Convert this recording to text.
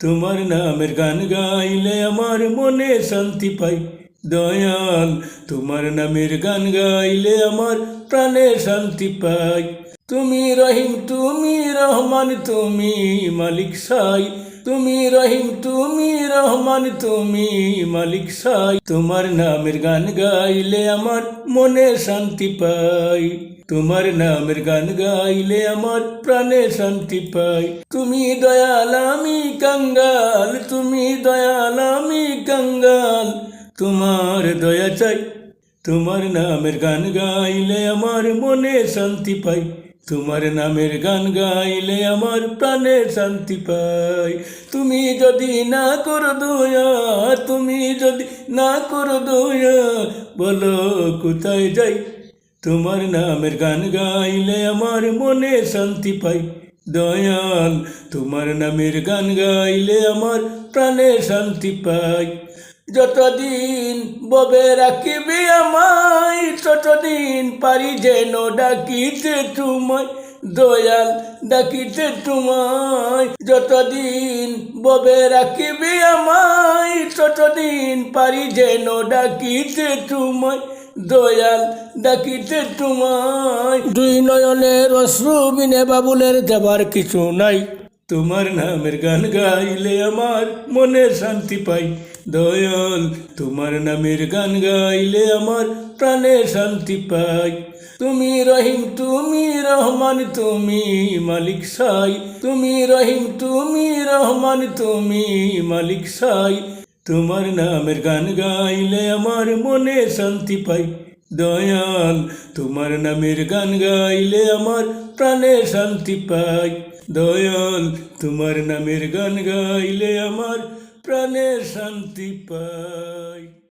তোমার নামের গান গাইলে আমার মনে শান্তি পাই দয়াল তোমার নামের গান গাইলে আমার প্রাণে শান্তি পাই তুমি রহিম, তুমি রহমান, তুমি মালিক সাই। তুমি রহিম, তুমি রহমান, তুমি মালিক সাই। তোমার নামের গান গাইলে আমার মনে শান্তি পাই। তোমার নামের গান গাইলে আমার প্রাণে শান্তি পাই। তুমি দয়াল, আমি কাঙ্গাল। তুমি দয়াল, আমি কাঙ্গাল। তোমার দয়া চাই, তোমার নামের গান গাইলে আমার মনে শান্তি পাই। তোমার নামের গান গাইলে আমার প্রাণে শান্তি পাই। তুমি যদি না করো দয়া, তুমি যদি না করো দয়া, বলো কোথায় যাই? তোমার নামের গান গাইলে আমার মনে শান্তি পাই। দয়াল, তোমার নামের গান গাইলে আমার প্রাণে শান্তি পাই। যতদিন ববে রাখিবি আমায় ততদিন পারি যেন ডাকিতে তোমায়, দয়াল ডাকিতে তোমায়। যতদিন ববে রাখিবি আমায়, ততদিন পারি যেন ডাকিতে তোমায়, দয়াল ডাকিতে তোমায়। দুই নয়নের অশ্রু বিনে বাবুলের দেবার কিছু নাই। তোমার নামের গান গাইলে আমার মনে শান্তি পাই। দয়াল, তোমার নামের গান গাইলে আমার প্রাণে শান্তি পাই। তুমি রহিম, তুমি রহমান, তুমি মালিক সাই। তুমি রহিম, তুমি রহমান, তুমি মালিক সাই। তোমার নামের গান গাইলে আমার মনে শান্তি পাই। দয়াল, তোমার নামের গান গাইলে আমার প্রাণে শান্তি পাই। দয়াল, তোমার নামের গান গাইলে আমার প্রাণে শান্তি পাই।